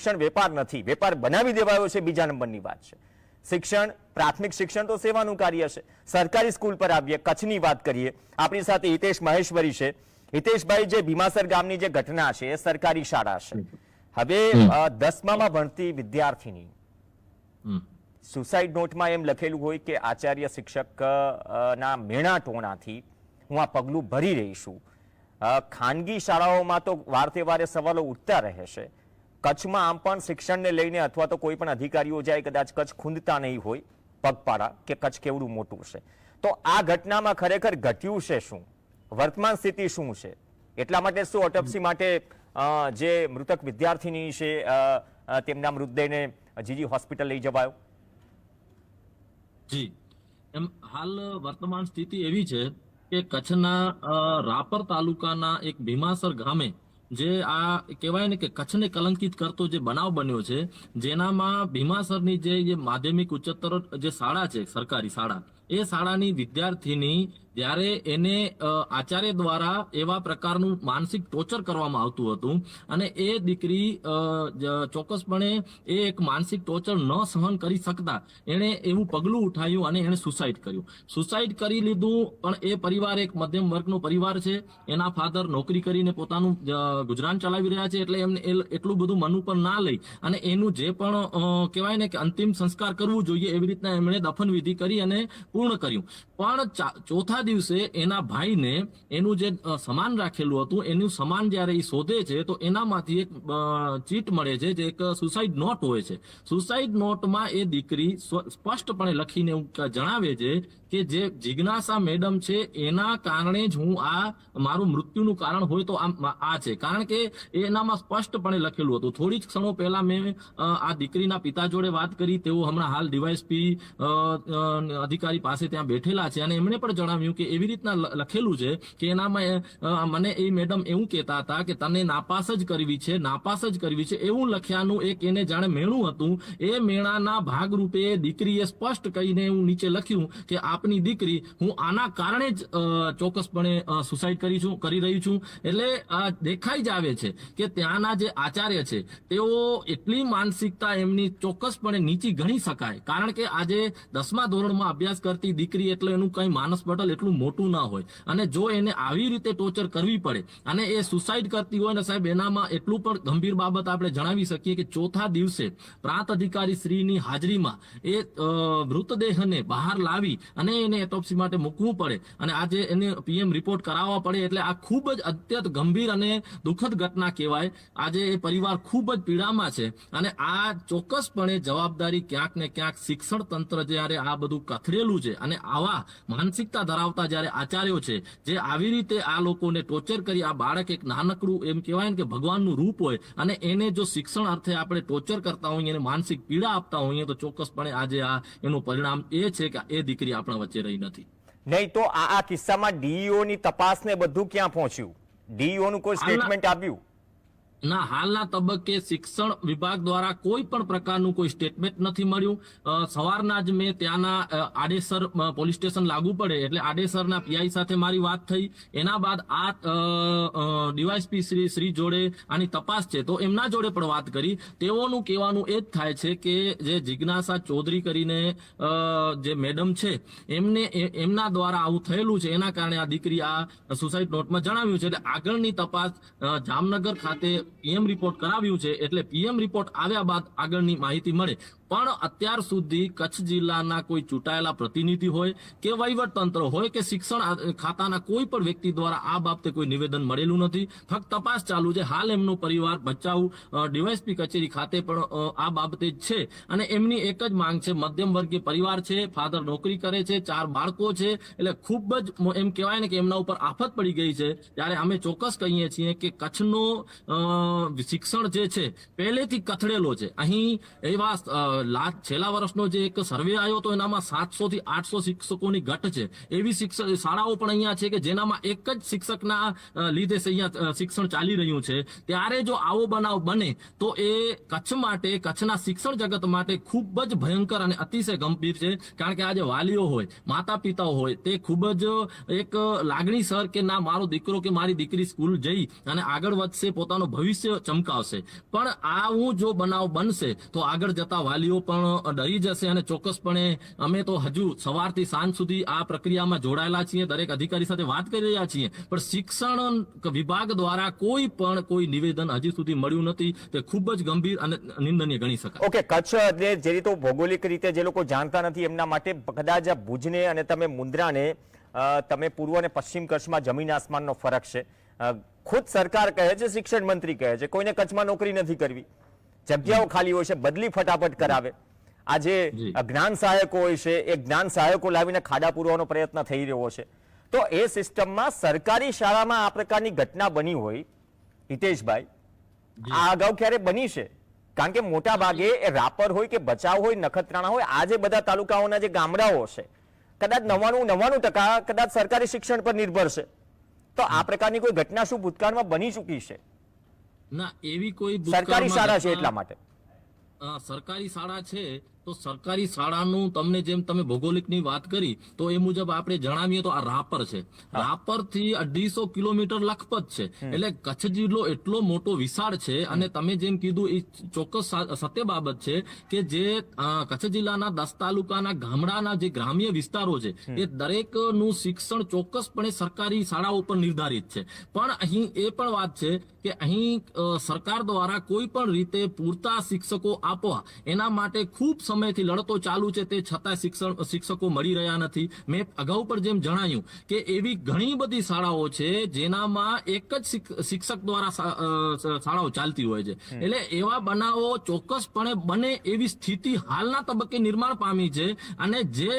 શિક્ષણ વેપાર નથી. વેપાર બનાવી દેવાયો છે બીજા નંબરની વાત છે. શિક્ષણ પ્રાથમિક શિક્ષણ તો સેવાનું કાર્ય છે. સરકારી સ્કૂલ પર આવીએ કચ્છની વાત કરીએ. આપણી સાથે હિતેશ મહેશ્વરી છે. હિતેશભાઈ જે ભીમાસર ગામની જે ઘટના છે એ સરકારી શાળા છે. હવે દસમામાં ભણતી વિદ્યાર્થીની. સુસાઇડ નોટમાં એમ લખેલું હોય કે આચાર્ય શિક્ષક ના મેણા ટોણાથી હું આ પગલું ભરી રહી છું. અ, ખાનગી શાળાઓમાં તો વાર તહેવારે સવાલો ઉઠતા રહે છે. કચ્છમાં આમ પણ શિક્ષણને લઈને અથવા તો કોઈ પણ અધિકારીઓ જાય, કદાચ કચ્છ ખૂંદતા નહીં હોય, પગપાળા કે કચ્છ કેવડું મોટું છે. તો આ ઘટનામાં ખરેખર ઘટ્યું છે શું? વર્તમાન સ્થિતિ શું છે? એટલા માટે શું ઓટોપ્સી માટે જે મૃતક વિદ્યાર્થીની છે તેમના મૃતદેહને જીજી હોસ્પિટલ લઈ જવાયો? જી. એમ હાલ વર્તમાન સ્થિતિ એવી છે કે કચ્છના રાપર તાલુકાના એક ભીમાસર ગામે જે આ કહેવાય ને કે કચ્છને કલંકિત કરતો જે બનાવ બન્યો છે, જેનામાં ભીમાસરની જે માધ્યમિક ઉચ્ચતર જે શાળા છે, સરકારી શાળા એ શાળાની વિદ્યાર્થીની જ્યારે એને આચાર્ય દ્વારા એવા પ્રકારનું માનસિક ટોર્ચર કરવામાં આવતું હતું અને એ દીકરી ચોક્કસપણે એ એક માનસિક ટોર્ચર ન સહન કરી શકતા એણે એવું પગલું ઉઠાવ્યું અને એણે સુસાઇડ કર્યું. સુસાઇડ કરી લીધું, પણ એ પરિવાર એક મધ્યમ વર્ગનો પરિવાર છે. એના ફાધર નોકરી કરીને પોતાનું ગુજરાન ચલાવી રહ્યા છે એટલે એમને એટલું બધું મન ઉપર ના લઈ અને એનું જે પણ કહેવાય ને કે અંતિમ સંસ્કાર કરવું જોઈએ એવી રીતના એમણે દફન વિધિ કરી અને પૂર્ણ કર્યું. પણ ચોથા દિવસે એના ભાઈને એનું જે સમાન રાખેલું હતું, એનું સમાન જ્યારે એ શોધે છે, તો એનામાંથી એક ચીટ મળે છે, જે એક સુસાઇડ નોટ હોય છે. સુસાઇડ નોટમાં એ દીકરી સ્પષ્ટપણે લખીને જણાવે છે કે જે જિજ્ઞાસા મેડમ છે, એના કારણે જ હું આ મારું મૃત્યુનું કારણ હોય તો આ છે. કારણ કે એનામાં સ્પષ્ટપણે લખેલું હતું. થોડી ક્ષણો પહેલા મેં આ દીકરીના પિતા જોડે વાત કરી. તેઓ હમણાં હાલ ડીવાયસપી અધિકારી પાસે ત્યાં બેઠેલા છે. અને એમણે પણ જણાવ્યું કે એવી રીતના લખેલું છે કે એનામાં મને એ મેડમ એવું કહેતા હતા કે તને નાપાસ જ કરવી છે, નાપાસ જ કરવી છે. એવું લખ્યાનું એક એને જાણે મેણું હતું. એ મેણાના ભાગરૂપે દીકરીએ સ્પષ્ટ કહીને એવું નીચે લખ્યું કે આપની દીકરી, હું આના કારણે જ ચોક્કસપણે સુસાઇડ કરી છું, કરી રહી છું. એટલે દેખાઈ જ આવે છે કે ત્યાંના જે આચાર્ય છે, તેઓ એટલી માનસિકતા એમની ચોક્કસપણે નીચી ગણી શકાય. કારણ કે આજે દસમા ધોરણમાં અભ્યાસ કરતી દીકરી એટલે એનું કઈ માનસ પટલ એટલું મોટું ના હોય. અને જો એને આવી રીતે ટોર્ચર કરવી પડે, અને એ સુસાઇડ કરતી હોય ને સાહેબ, એનામાં એટલું પણ ગંભીર બાબત આપણે જણાવી શકીએ કે ચોથા દિવસે પ્રાંત અધિકારી શ્રીની હાજરીમાં એ મૃતદેહને બહાર લાવી અને એને એટોપ્સી માટે મૂકવું પડે. અને આજે એને પીએમ રિપોર્ટ કરાવવા પડે એટલે આ ખૂબ જ અત્યંત ગંભીર અને દુઃખદ ઘટના કહેવાય. આજે એ પરિવાર ખૂબ જ પીડામાં છે. અને આ ચોક્કસપણે જવાબદારી ક્યાંક ને ક્યાંક શિક્ષણ તંત્ર જ્યારે આ બધું કથળેલું છે અને આવા માનસિકતા ધરાવતા જ્યારે આચાર્યો છે જે આવી રીતે આ લોકોને ટોર્ચર કરી આ બાળક એક નાનકડું એમ કહેવાય ને કે ભગવાનનું રૂપ હોય અને એને જો શિક્ષણ અર્થે આપણે ટોર્ચર કરતા હોઈએ એને માનસિક પીડા આપતા હોઈએ તો ચોક્કસપણે આજે આ એનું પરિણામ એ છે કે એ દીકરી આપણા વચ્ચે રહી નથી. નહીં તો આ આ કિસ્સામાં ડીઈઓની ની તપાસ ને બધું ક્યાં પહોંચ્યું? ડીઈઓનું કોઈ સ્ટેટમેન્ટ આવ્યું ના, હાલના તબક્કે શિક્ષણ વિભાગ દ્વારા કોઈ પણ પ્રકારનું કોઈ સ્ટેટમેન્ટ નથી મળ્યું. સવારના જ મેં ત્યાંના આડેસર પોલીસ સ્ટેશન લાગુ પડે એટલે આડેસરના પીઆઈ સાથે મારી વાત થઈ. એના બાદ આ ડીવાયસપી શ્રી શ્રી જોડે આની તપાસ છે. તો એમના જોડે પણ વાત કરી. તેઓનું કહેવાનું એ જ થાય છે કે જે જિજ્ઞાસા ચૌધરી કરીને જે મેડમ છે, એમને એમના દ્વારા આવું થયેલું છે. એના કારણે આ દીકરી આ સુસાઇડ નોટમાં જણાવ્યું છે. એટલે આગળની તપાસ જામનગર ખાતે પીએમ રિપોર્ટ કરાવ્યું છે એટલે પીએમ રિપોર્ટ આવ્યા બાદ આગળની માહિતી મળે. પણ અત્યાર સુધી કચ્છ જિલ્લાના કોઈ ચૂંટાયેલા પ્રતિનિધિ હોય કે વહીવટ તંત્ર હોય કે શિક્ષણ ખાતાના કોઈ પણ વ્યક્તિ દ્વારા આ બાબતે કોઈ નિવેદન મળેલું નથી. ફક્ત તપાસ ચાલુ છે. હાલ એમનો પરિવાર ભચાઉ ડીવાયસપી કચેરી ખાતે પણ આ બાબતે જ છે. અને એમની એક જ માંગ છે. મધ્યમ વર્ગીય પરિવાર છે, ફાધર નોકરી કરે છે, ચાર બાળકો છે. એટલે ખૂબ જ એમ કહેવાય ને કે એમના ઉપર આફત પડી ગઈ છે. ત્યારે અમે ચોક્કસ કહીએ છીએ કે કચ્છનો શિક્ષણ જે છે, પહેલેથી કથળેલો છે. અહીં એવા લાસ્ટ છેલ્લા વર્ષનો જે એક સર્વે આવ્યો હતો, એનામાં સાતસો થી આઠસો શિક્ષકોની ઘટ છે. એવી શિક્ષક શાળાઓ પણ અહીંયા છે કે જેનામાં એક જ શિક્ષકના લીધે અહીંયા શિક્ષણ ચાલી રહ્યું છે. ત્યારે જો આવો બનાવ બને, તો એ કચ્છ માટે, કચ્છના શિક્ષણ જગત માટે ખૂબ જ ભયંકર અને અતિશય ગંભીર છે. કારણ કે આજે વાલીઓ હોય માતા પિતાઓ હોય, તે ખૂબ જ એક લાગણી સર કે ના, મારો દીકરો કે મારી દીકરી સ્કૂલ જઈ અને આગળ વધશે, પોતાનું ભવિષ્ય ચમકાવશે. પણ આવું જો બનાવ બનશે, તો આગળ જતા વાલીઓ પણ ડરી જશે અને ચોક્કસપણે અમે તો હજુ સવારથી સાંજ સુધી આ પ્રક્રિયામાં જોડાયેલા છીએ, દરેક અધિકારી સાથે વાત કરી રહ્યા છીએ. પણ શિક્ષણ વિભાગ દ્વારા કોઈ પણ કોઈ નિવેદન હજી સુધી મળ્યું નથી. તે ખૂબ જ ગંભીર અને નિંદનીય ગણી શકાય. ઓકે, કચ્છ એટલે જે રીતે ભૌગોલિક રીતે જે લોકો જાણતા નથી એમના માટે કદાચ ભુજને અને તમે મુન્દ્રાને તમે પૂર્વ અને પશ્ચિમ કચ્છમાં જમીન આસમાનનો ફરક છે. ખુદ સરકાર કહે છે, શિક્ષણ મંત્રી કહે છે. કોઈને કચ્છમાં નોકરી નથી કરવી. જગ્યાઓ ખાલી હોય છે બદલી ફટાફટ કરાવે. આજે જ્ઞાન સહાયકો હોય છે એ જ્ઞાન સહાયકો લાવીને ખાડા પૂરવાનો પ્રયત્ન થઈ રહ્યો છે. તો એ સિસ્ટમમાં સરકારી શાળામાં આ પ્રકારની ઘટના બની હોય હિતેશભાઈ આ અગાઉ ક્યારે બની છે? કારણ કે મોટા ભાગે એ રાપર હોય કે બચાવ હોય નખત્રાણા હોય આ જે બધા તાલુકાઓના જે ગામડાઓ છે કદાચ નવ્વાણું નવ્વાણું ટકા કદાચ સરકારી શિક્ષણ પર નિર્ભર છે. તો આ પ્રકારની કોઈ ઘટના શું ભૂતકાળમાં બની ચૂકી છે? ના એવી કોઈ સરકારી શાળા છે એટલા માટે. સરકારી શાળા છે તો સરકારી શાળાનું તમને જેમ તમે ભૌગોલિકની વાત કરી તો એ મુજબ આપણે જણાવીએ તો આ રાપર છે. રાપરથી અઢીસો કિલોમીટર લખપત છે. એટલે કચ્છ જિલ્લો એટલો મોટો વિશાળ છે અને તમે જેમ કીધું એ ચોક્કસ સત્ય બાબત છે કે જે કચ્છ જિલ્લાના દસ તાલુકાના ગામડાના જે ગ્રામ્ય વિસ્તારો છે એ દરેકનું શિક્ષણ ચોક્કસપણે સરકારી શાળાઓ પર નિર્ધારિત છે. પણ અહીં એ પણ વાત છે કે અહીં સરકાર દ્વારા કોઈ પણ રીતે પૂરતા શિક્ષકો આપવા એના માટે ખૂબ સમયથી લડતો ચાલુ છે તે છતાં શિક્ષણ શિક્ષકો મળી રહ્યા નથી. મેં અગાઉ પણ જેમ જણાયું કે એવી ઘણી બધી શાળાઓ છે જેનામાં એક જ શિક્ષક દ્વારા શાળાઓ ચાલતી હોય છે. એટલે એવા બનાવો ચોક્કસપણે બને એવી સ્થિતિ હાલના તબક્કે નિર્માણ પામી છે અને જે